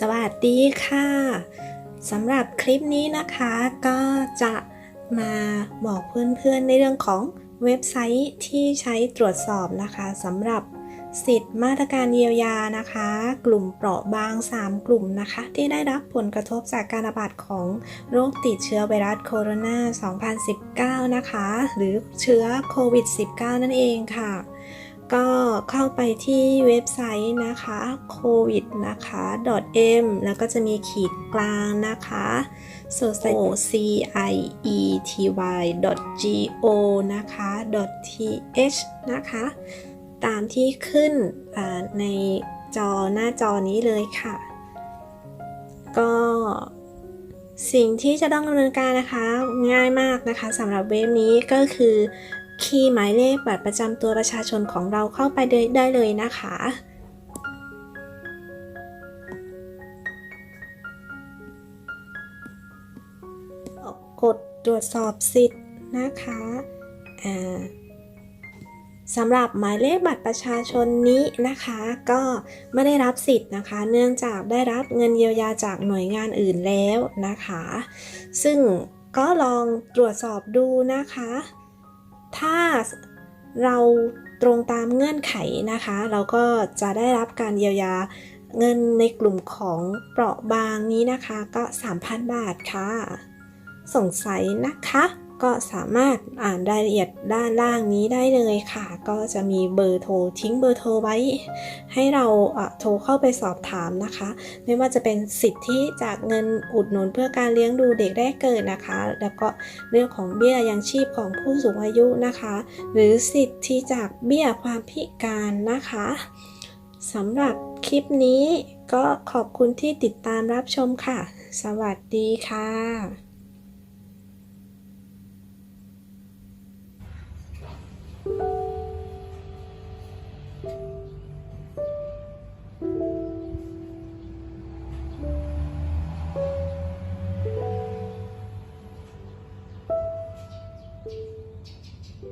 สวัสดีค่ะสำหรับคลิปนี้นะคะก็จะมาบอกเพื่อนๆในเรื่องของเว็บไซต์ที่ใช้ตรวจสอบนะคะสำหรับสิทธิ์มาตรการเยียวยานะคะ กลุ่มเปราะบาง 3 กลุ่มนะคะ ที่ได้รับผลกระทบจากการระบาดของโรคติดเชื้อไวรัสโคโรนา 2019 นะคะ หรือเชื้อโควิด -19 นั่นเองค่ะ ก็เข้าไปที่เว็บไซต์นะคะ covid นะคะ .m แล้วก็จะมีขีดกลางนะคะ society.go นะคะ th นะคะ ตามที่ขึ้นในจอหน้าจอนี้เลยค่ะ ก็สิ่งที่จะต้องดำเนินการนะคะง่ายมากนะคะสำหรับเว็บนี้ก็คือ คีย์หมายเลขบัตรประจำตัวประชาชนของเราเข้าไปได้เลยนะคะกดตรวจสอบสิทธิ์นะคะสำหรับหมายเลขบัตรประชาชนนี้นะคะ ก็ไม่ได้รับสิทธิ์นะคะ เนื่องจากได้รับเงินเยียวยาจากหน่วยงานอื่นแล้วนะคะ ซึ่งก็ลองตรวจสอบดูนะคะ ถ้าเราตรงตามเงื่อนไขนะคะ เราก็จะได้รับการเยียวยาเงินในกลุ่มของเปราะบางนี้นะคะก็ 3,000 บาทค่ะ สงสัยนะคะ ก็สามารถอ่านรายละเอียดด้านล่างนี้ได้เลยค่ะ ก็จะมีเบอร์โทรทิ้งเบอร์โทรไว้ ให้เราโทรเข้าไปสอบถามนะคะ ไม่ว่าจะเป็นสิทธิจากเงินอุดหนุนเพื่อการเลี้ยงดูเด็กแรกเกิดนะคะ แล้วก็เรื่องของเบี้ยยังชีพของผู้สูงอายุนะคะ หรือสิทธิจากเบี้ยความพิการนะคะสำหรับคลิปนี้ก็ขอบคุณที่ติดตามรับชมค่ะ สวัสดีค่ะ